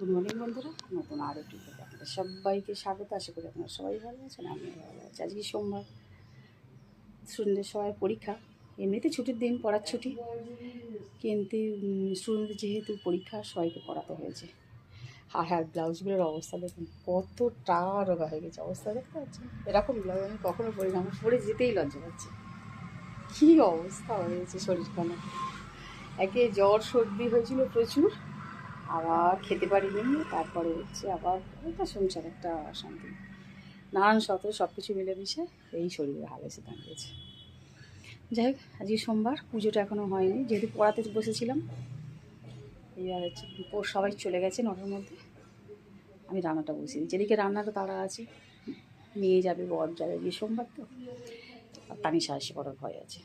Good morning বন্ধুরা, নতুন আরও একটু আপনাদের সবাইকে স্বাগত। আশা করি আপনারা সবাই ভালো আছেন, আমিও ভালো আছি। আজকে সোমবার, স্টুডেন্টদের সবাই পরীক্ষা। এমনিতে ছুটির দিন, পড়ার ছুটি। কিন্তু স্টুডেন্টদের যেহেতু পরীক্ষা, সবাইকে পড়াতে হয়েছে। আর আর ব্লাউজগুলোর অবস্থা দেখুন, কতটা রোগা হয়ে গেছে। অবস্থা দেখতে পাচ্ছেন? এরকম ব্লাউজ আমি কখনো পরি না আমার পরে যেতেই লজ্জা পাচ্ছে। কী অবস্থা হয়েছে শরীরখানা। একে জ্বর, সর্দি হয়েছিল প্রচুর। আবার খেতে পারিনি, তারপরে হচ্ছে আবার একটা সংসার একটা অশান্তি নানান শত সব কিছু মিলেমিশে এই শরীরের হাল এসে দাঁড়িয়েছে যাই হোক, আজকে সোমবার, পুজোটা এখনও হয়নি, যেহেতু পড়াতে বসেছিলাম এবার হচ্ছে সবাই চলে গেছে নটার মধ্যে। আমি রান্নাটা বসিয়ে দিচ্ছি এদিকে রান্নাটা তাড়া আছে নিয়ে যাবে, বর যাবে গিয়ে সোমবার তো। আর তানিশা আসে করার ভয় আছে।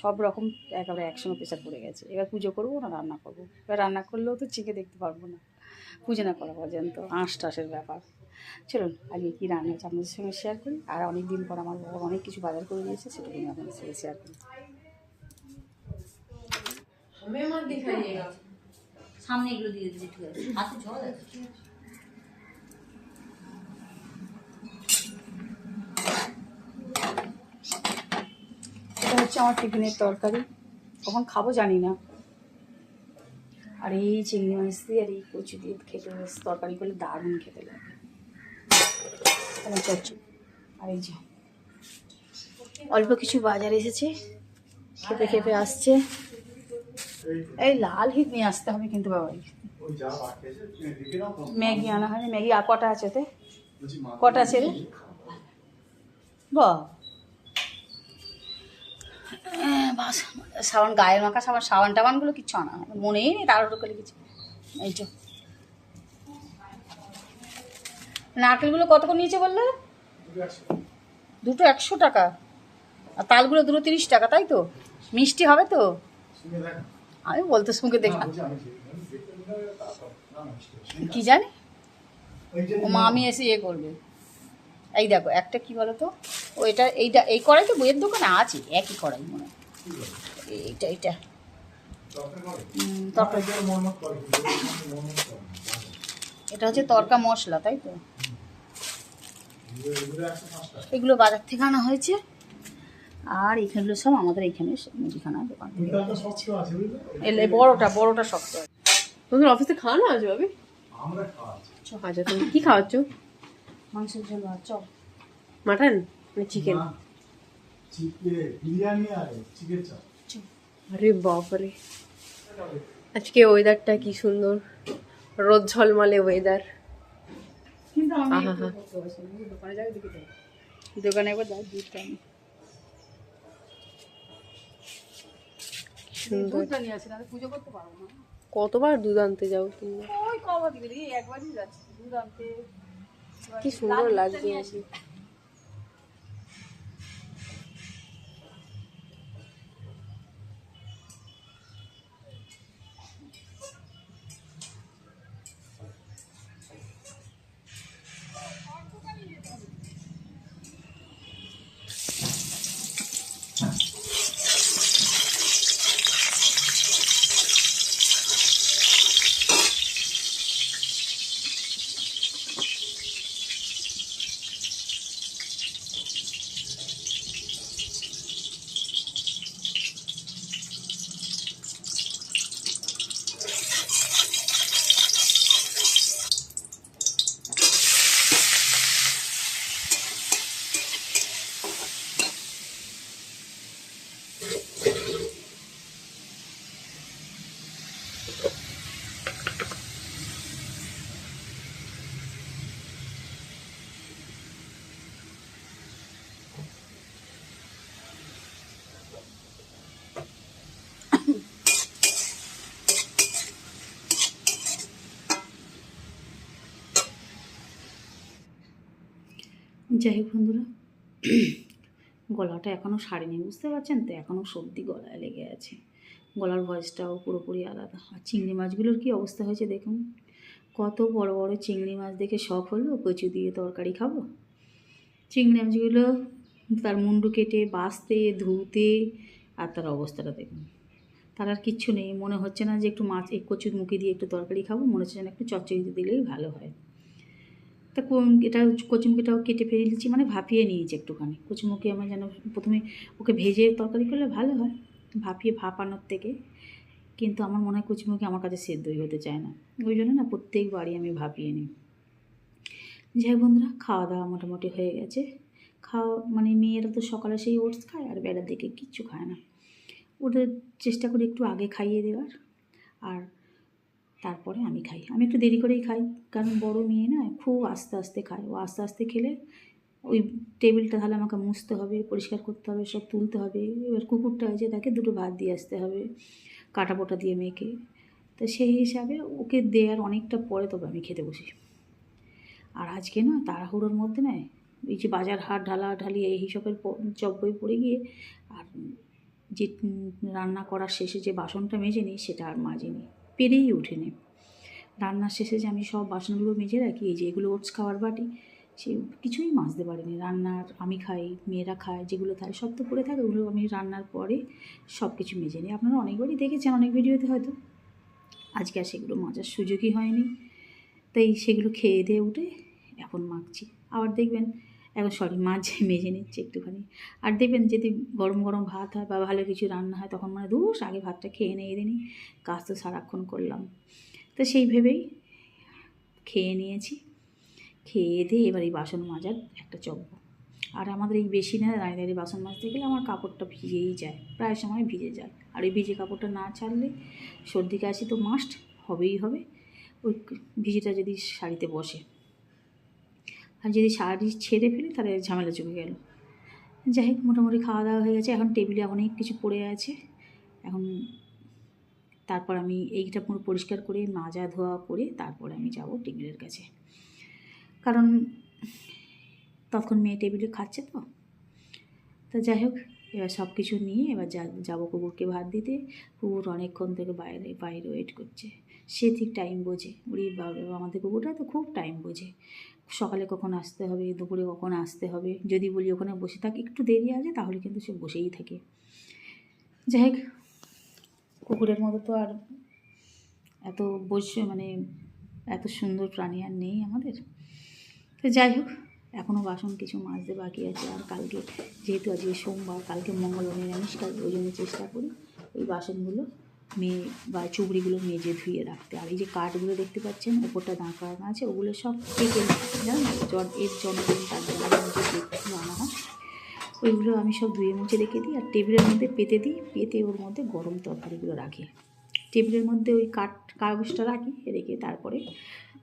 সব রকম একেবারে একসঙ্গে প্রেশার পড়ে গেছে। এবার পুজো করব না, রান্না করব? এবার রান্না করলেও তো চিকে দেখতে পারব না। পুজো না করা পর্যন্ত। আঁশ টাশের ব্যাপার। চলুন, আজকে কী রান্না হচ্ছে আপনাদের সঙ্গে শেয়ার করি? আর অনেক দিন পর আমার বাবা অনেক কিছু বাজার করে নিয়েছে সেটা আমি আপনাদের সঙ্গে শেয়ার করি। সামনে এগুলো দিয়ে দিচ্ছি ঠিক আছে। হাতে জল আছে। আমার টিফিনের তরকারি? কখন খাব জানি না। আর এই চিংড়ি মাছ দিয়ে আর এই কচু দিয়ে খেতে তরকারি করলে দারুণ খেতে লাগে। আর এই যে অল্প কিছু বাজার এসেছে, খেতে খেতে আসছে। এই লাল হিট নিয়ে আসতে হবে কিন্তু বাবাই। ম্যাগি আনা হয়নি, ম্যাগি আর কটা আছে তে? কটা আছে রে? বাহ। আহ, বাস সাবান গায়ের মাখা সাবান সাবান টাবানগুলো কিচ্ছু আনা হয় মনেই নেই তাড়াহুড়ো করে কিছু। এই তো নারকেলগুলো কত করে নিয়েছে বললে? দুটো একশো টাকা। আর তালগুলো দুটো তিরিশ টাকা তাই তো? মিষ্টি হবে তো? আমি বলতে শুনকে দেখলাম কি জানি? ও মা আমি এসে ইয়ে করবে। এই দেখো একটা কি বলো তো ও এটা এইটা এই কড়াই তো বইয়ের দোকানে আছে একই কড়াই মনে হয়। এইটা এইটা। এটা হচ্ছে তরকা মশলা তাই তো? এগুলো বাজার থেকে আনা হয়েছে। আর এখানগুলো সব আমাদের এইখানে মুদিখানা দোকান। এলে বড়টা বড়টা শক্ত। তোমাদের অফিসে খাওয়ানো আছে ভাবি? আচ্ছা তুমি কি খাওয়াচ্ছ? মাংসের জন্য আর মাটন? মানে চিকেন আর চাপ। বাপরে। আজকে ওয়েদারটা কি সুন্দর। রোদ ঝলমলে ওয়েদার। দোকানে একবার যাই দুধটা কতবার দুধ আনতে যাও তুমি ওই কবার একবারই যাচ্ছি দুধ আনতে। কি সুন্দর লাগছে। যাই হোক বন্ধুরা, গলাটা এখনও সারেনি, বুঝতে পারছেন তো? এখনও সর্দি গলায় লেগে আছে। গলার ভয়েসটাও পুরোপুরি আলাদা। আর চিংড়ি মাছগুলোর কি অবস্থা হয়েছে দেখুন। কত বড় বড় চিংড়ি মাছ দেখে শখ হলো, কচু দিয়ে তরকারি খাব? চিংড়ি মাছগুলো তার মুন্ডু কেটে বাছতে ধুতে, আর তার অবস্থাটা দেখুন। তার আর কিচ্ছু নেই, মনে হচ্ছে না যে একটু মাছ কচুর মুখে দিয়ে একটু তরকারি খাব, মনে হচ্ছে যেন একটু চচ্চড়ি দিলেই ভালো হয়। তা এটা কচুমুখিটাও কেটে ফেলে দিচ্ছি মানে ভাপিয়ে নিয়েছি একটুখানি। কচুমুখি আমার যেন প্রথমে ওকে ভেজে তরকারি করলে ভালো হয়, ভাপিয়ে ভাপানোর থেকে। কিন্তু আমার মনে হয় কচুমুখি আমার কাছে সেদ্ধই হতে চায় না। ওই জন্য না প্রত্যেকবারই আমি ভাপিয়ে নিই। যাই বন্ধুরা, খাওয়া দাওয়া মোটামুটি হয়ে গেছে। খাওয়া মানে মেয়েরা তো সকালে সেই ওটস খায় আর বেলার দিকে কিচ্ছু খায় না। ওদের চেষ্টা করি একটু আগে খাইয়ে দেওয়ার। আর তারপরে আমি খাই। আমি একটু দেরি করেই খাই, কারণ বড় মেয়ে না, খুব আস্তে আস্তে খায়। ও আস্তে আস্তে খেলে ওই টেবিলটা তাহলে আমাকে মুছতে হবে, পরিষ্কার করতে হবে, সব তুলতে হবে। এবার কুকুরটা আছে তাকে দুটো ভাত দিয়ে আসতে হবে, কাটা পোটা দিয়ে মেয়েকে। তো সেই হিসাবে ওকে দেওয়ার অনেকটা পরে তবে আমি খেতে বসি। আর আজকে না তাড়াহুড়োর মধ্যে না এই যে বাজার হাট ঢালা ঢালি এই হিসাবের চব্বই পড়ে গিয়ে আর যে রান্না করার শেষে যে বাসনটা মেজে নিই সেটা আর মাজে মাজিনি পেরেই ওঠেনি। রান্নার শেষে যে আমি সব বাসনগুলো মেজে রাখি, এই যে এগুলো ওটস খাওয়ার বাটি, সে কিছুই মাজতে পারিনি। রান্নার আমি খাই, মেয়েরা খায়, যেগুলো থাকে সব তো পড়ে থাকে, ওগুলো আমি রান্নার পরে সব কিছু মেজে নিই। আপনারা অনেকবারই দেখেছেন অনেক ভিডিওতে হয়তো। আজকে আর সেগুলো মাজার সুযোগই হয়নি। তাই সেগুলো খেয়ে দিয়ে উঠে এখন মাখছি। আবার দেখবেন এখন সরি মাছ মেজে নিচ্ছে একটুখানি। আর দেখবেন যদি গরম গরম ভাত হয় বা ভালো কিছু রান্না হয়, তখন মানে দোষ আগে ভাতটা খেয়ে নিয়ে দিনই কাজ তো সারাক্ষণ করলাম। তো সেই ভেবেই খেয়ে নিয়েছি। খেয়ে দিয়ে এবার এই বাসন মাজার একটা চব্ব আর আমাদের এই বেশি না দাঁড়িয়ে দাঁড়িয়ে বাসন মাজতে গেলে আমার কাপড়টা ভিজেই যায়। প্রায় সময় ভিজে যায়। আর ওই ভিজে কাপড়টা না ছাড়লে সর্দি কাশি তো মাস্ট হবেই হবে। ওই ভিজেটা যদি শাড়িতে বসে। আর যদি শাড়ি ছেড়ে ফেলি, তাহলে ঝামেলা চলে গেল। যাই হোক, মোটামুটি খাওয়া দাওয়া হয়ে গেছে। এখন টেবিলে অনেক কিছু পড়ে আছে। এখন তারপর আমি এইটা পুরো পরিষ্কার করে, মাজা ধোয়া করে তারপরে আমি যাব টেবিলের কাছে। কারণ তখন মেয়ে টেবিলে খাচ্ছে তো। তো যাই হোক, এবার সব কিছু নিয়ে এবার যাব কুকুরকে ভাত দিতে। কুকুর অনেকক্ষণ থেকে বাইরে বাইরে ওয়েট করছে। সে ঠিক টাইম বোঝে। উড়ি বাবা আমাদের কুকুরটা তো খুব টাইম বোঝে। সকালে কখন আসতে হবে, দুপুরে কখন আসতে হবে, যদি বলি ওখানে বসে থাক, একটু দেরি আছে, তাহলে কিন্তু সে বসেই থাকে। যাই হোক, কুকুরের মতো তো আর এত বসে মানে এত সুন্দর প্রাণী আর নেই আমাদের। তো যাই হোক এখনও বাসন কিছু মাজতে বাকি আছে, আর কালকে যেহেতু আজকে সোমবার, কালকে মঙ্গলবার নিরামিষ কাল ওই জন্য চেষ্টা করি ওই বাসনগুলো মেয়ে বা চুবড়িগুলো মেজে ধুয়ে রাখতে। আর এই যে কাঠগুলো দেখতে পাচ্ছেন, ওপরটা দাঁড় করানো আছে, ওগুলো সব কেটে জানেন জন এর জন্মদিন, তার জন্মদিন, যে আনা হয় ওইগুলো আমি সব ধুয়ে মুছে রেখে দিই আর টেবিলের মধ্যে পেতে দিই, পেতে ওর মধ্যে গরম তরকারিগুলো রাখি। টেবিলের মধ্যে ওই কাঠ, কাগজটা রাখি, রেখে তারপরে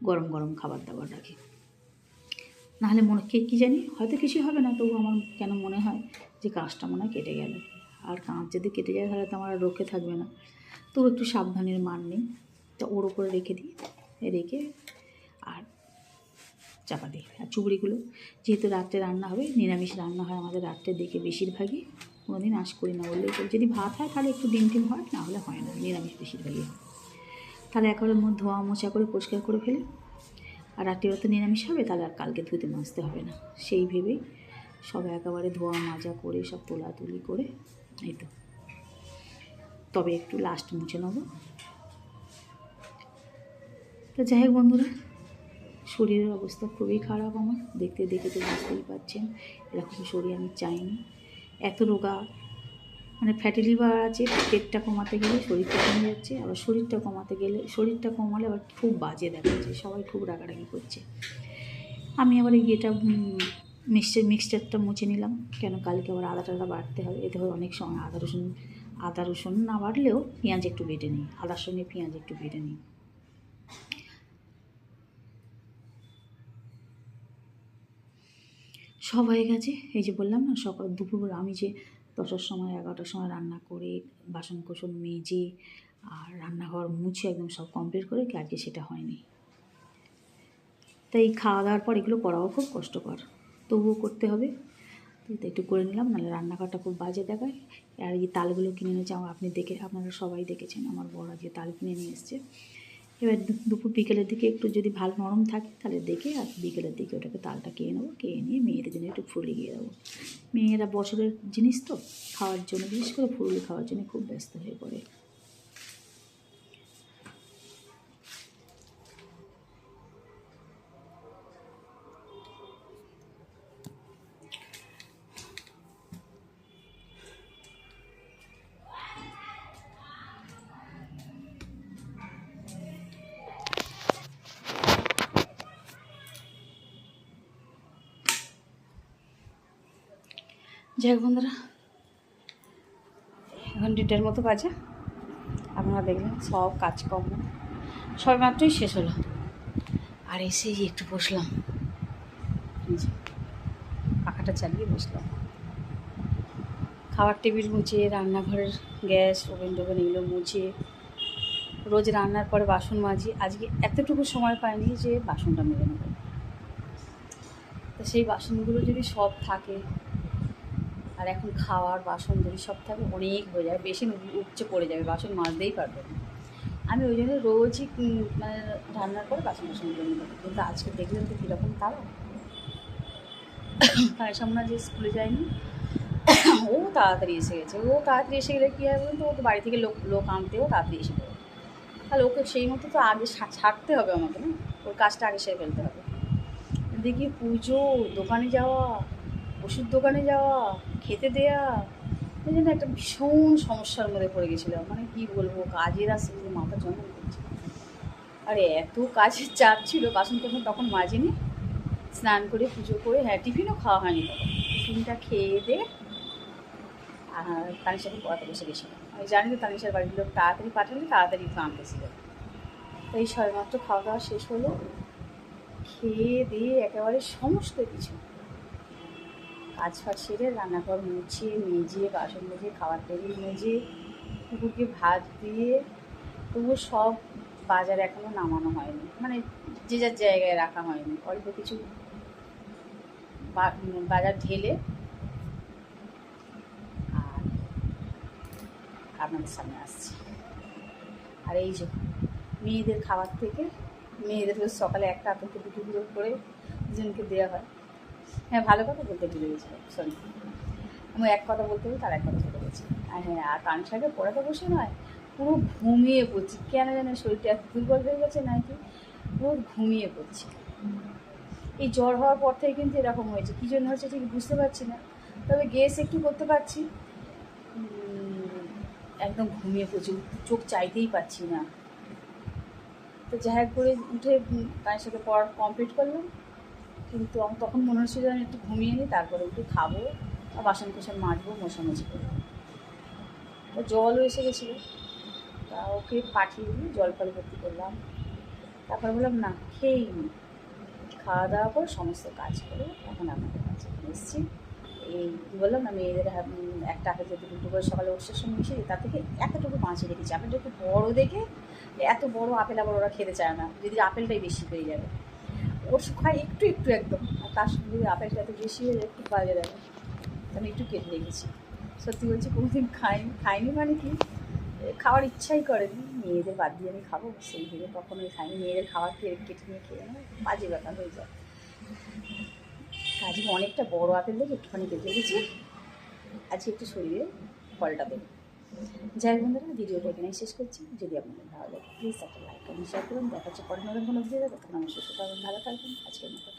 গরম গরম খাবার দাবার রাখি। নাহলে মনে, কে, কী জানি, হয়তো কিছু হবে না, তবু আমার কেন মনে হয় যে কাজটা মনে হয় কেটে গেল। আর কাঁচ যদি কেটে যায়, তাহলে তো আমার রক্ষে থাকবে না। তবু একটু সাবধানের মান নেই। তো ওর ওপরে রেখে দিই, রেখে আর চাপা দিই। আর চুবড়িগুলো, যেহেতু রাত্রে রান্না হবে, নিরামিষ রান্না হয় আমাদের রাত্রে দেখে বেশিরভাগই কোনো দিন আশ করি না বললেই চলে। যদি ভাত হয় তাহলে একটু ডিম টিম হয়, না হলে হয় না, নিরামিষ বেশিরভাগই। তাহলে একেবারে মধ্যে ধোয়া মোছা করে পরিষ্কার করে ফেলি। আর রাত্রিবেলা তো নিরামিষ হবে, তাহলে আর কালকে ধুতে মাজতে হবে না। সেই ভেবেই সব একেবারে ধোয়া মাজা করে সব তোলাতুলি করে, এই তো। তবে একটু লাস্ট মুছে নেব। তো যাই হোক বন্ধুরা, শরীরের অবস্থা খুবই খারাপ আমার। দেখতে দেখে তো বুঝতেই পারছেন, এরকম শরীর আমি চাইনি। এত রোগা মানে ফ্যাটি লিভার আছে, পেটটা কমাতে গেলে শরীরটা কমে যাচ্ছে, আবার শরীরটা কমাতে গেলে, শরীরটা কমালে আবার খুব বাজে দেখাচ্ছে সবাই খুব রাগারাগি করছে। আমি আবার এই এটা মিক্সচার মিক্সচারটা মুছে নিলাম, কেন কালকে আবার আদা টাদা বাড়তে হবে, এতে অনেক সময় আদা রসুন আদা, রসুন না বাড়লেও পেঁয়াজ একটু বেটে নিই। আদার সঙ্গে পেঁয়াজ একটু বেটে নিই। সব হয়ে গেছে। এই যে বললাম না, সকাল দুপুরবেলা আমি যে দশটার সময়, এগারোটার সময় রান্না করে বাসন কোসন মেজে আর রান্নাঘর মুছে একদম সব কমপ্লিট করে, কি আজকে সেটা হয়নি। তাই খাওয়া দাওয়ার পর এগুলো করাও খুব কষ্টকর। তবুও করতে হবে। তো একটু করে নিলাম, নাহলে রান্নাঘরটা খুব বাজে দেখায়। আর এই তালগুলো কিনে এনেছে, আমার আপনি দেখে, আপনারা সবাই দেখেছেন, আমার বড় যে তাল কিনে নিয়ে এসছে। এবার দুপুর বিকেলের দিকে একটু যদি ভালো নরম থাকে, তাহলে দেখে আর বিকেলের দিকে ওটাকে তালটা কিনে নেব কিনে নিয়ে মেয়েদের জন্য একটু ফুলি গিয়ে দেবো মেয়েরা বছরের জিনিস তো, খাওয়ার জন্য, বিশেষ করে ফুলি খাওয়ার জন্য খুব ব্যস্ত হয়ে পড়ে। যাই হোক বন্ধুরা, এখন দেড়টার মতো বাজে। আপনারা দেখলেন সব কাজকর্ম। সবে মাত্রই শেষ হলো। আর এসেই একটু বসলাম। পাখাটা চালিয়ে বসলাম। খাবার টেবিল মুছে, রান্নাঘরের গ্যাস, ওভেন টোভেন এগুলো মুছে, রোজ রান্নার পরে বাসন মাজি। আজকে এতটুকু সময় পাইনি যে বাসনটা মেজে নেব। তো সেই বাসনগুলো যদি সব থাকে আর এখন খাওয়ার, বাসন যদি সব থাকে অনেক হয়ে যাবে, বেশি উপচে পড়ে যাবে, বাসন মাজতেই পারবে না। আমি ওই জন্য রোজই মানে রান্নার পরে বাসন বাসনগুলো নিয়ে কিন্তু আজকে দেখলেন তো কীরকম তারা তার সামনে যে স্কুলে যায়নি ও তাড়াতাড়ি এসে গেছে। ও তাড়াতাড়ি এসে গেলে কী হয় বলুন তো ওকে বাড়ি থেকে লোক লোক আনতেও তাড়াতাড়ি এসে পড়ে তাহলে ওকে সেই মতো তো আগে ছাড়তে হবে আমাকে না? ওর কাজটা আগে সেরে ফেলতে হবে। দেখি পুজো, দোকানে যাওয়া, ওষুধ দোকানে যাওয়া দেয়া। এই জন্য একটা ভীষণ সমস্যার মধ্যে পড়ে গেছিলাম। মানে কি বলব, কাজের আসে যে মাথা জমা করছে আরে, এত কাজের চাপ ছিল, বাসন কোসন তখন মাজিনি। স্নান করে, পুজো করে হ্যাঁ টিফিনও খাওয়া হয়নি তখন। টিফিনটা খেয়ে দিয়ে আর তানিশাকে পড়াতে বসে গেছিলাম আমি জানি তো তানিশার বাড়ির লোক তাড়াতাড়ি পাঠালে তাড়াতাড়ি একটু আনতেছিল তো এই সবেমাত্র খাওয়া দাওয়া শেষ হলো। খেয়ে দিয়ে একেবারে সমস্ত কিছু কাজ ফাজ সেরে রান্নাঘর মুছে, মেজে, বাসন মেজে খাবার টেবিল মেজে কুকুরকে ভাত দিয়ে তবু সব বাজার এখনও নামানো হয়নি। মানে যে যার জায়গায় রাখা হয়নি। অল্প কিছু বাজার ঢেলে আর আপনাদের সামনে আসছি। আর এই যে মেয়েদের খাবার থেকে, মেয়েদের সকালে একটা আতঙ্কে দুটো করে দুজনকে দেওয়া হয়। হ্যাঁ ভালো কথা বলতে ভুলে গেছিলাম সরি আমি এক কথা বলতে তার এক কথা চলে গেছি আর হ্যাঁ আর কান কানসাকে পড়াতে বসে নয়, পুরো ঘুমিয়ে পড়ছি। কেন জানে শরীরটা এত দুর্বল হয়ে গেছে নাকি? পুরো ঘুমিয়ে পড়ছি। এই জ্বর হওয়ার পর থেকে কিন্তু এরকম হয়েছে। কী জন্য হচ্ছে ঠিক বুঝতে পারছি না। তবে গ্যাস একটু করতে পারছি। একদম ঘুমিয়ে পড়ছি। চোখ চাইতেই পাচ্ছি না। তো যাই করে উঠে তার সাথে পড়া কমপ্লিট করলাম। কিন্তু তখন মনে হচ্ছিল আমি একটু ঘুমিয়ে নিই তারপরে উঠে খাব আর বাসন কোসন মাজবো মোছামুছি করব। তো জলও এসে গেছিল। তা ওকে পাঠিয়ে দিয়ে জল ফল ভর্তি করলাম। তারপরে বললাম না খেয়েই নি। খাওয়া দাওয়া করে সমস্ত কাজ করে এখন আপনাদের কাছে এসেছি। এই কী বললাম মেয়েদের হাত- একটা আপেল যদি দুটো করে সকালে ওষুধের সঙ্গে মিশিয়ে দিই, তার থেকে এতটুকু বাঁচিয়ে রেখেছি। আপেলটা একটু বড়ো দেখে এত বড় আপেল আবার ওরা খেতে চায় না। যদি আপেলটাই বেশি হয়ে যাবে। ওর খায় একটু একটু একদম। আর তার সঙ্গে যদি আপেলটা এত বেশি হয়ে যায় খুব বাজে লাগে আমি একটু কেটে রেখেছি। সত্যি বলছি, কোনোদিন খাইনি খাইনি মানে কি? খাওয়ার ইচ্ছাই করেনি। মেয়েদের বাদ দিয়ে আমি খাব, সেই ভেবে কখনোই খাইনি। মেয়েদের খাবার খেয়ে কেটে নিয়ে খেয়ে বাজে ব্যাপার হয়ে যায়। আজকে অনেকটা বড় আপেল দেখে একটুখানি কেটে রেখেছি। আজকে একটু শরীরে ফলটা দেবো। যাই হোক বন্ধুরা, ভিডিওটা এখানেই শেষ করছি। যদি আপনাদের ভালো লাগে প্লিজ একটা লাইক করুন শেয়ার করুন। দেখা হচ্ছে পরে নতুন কোনো ভিডিও তখন আমার সুস্থ ভালো থাকবেন আজকের মতো।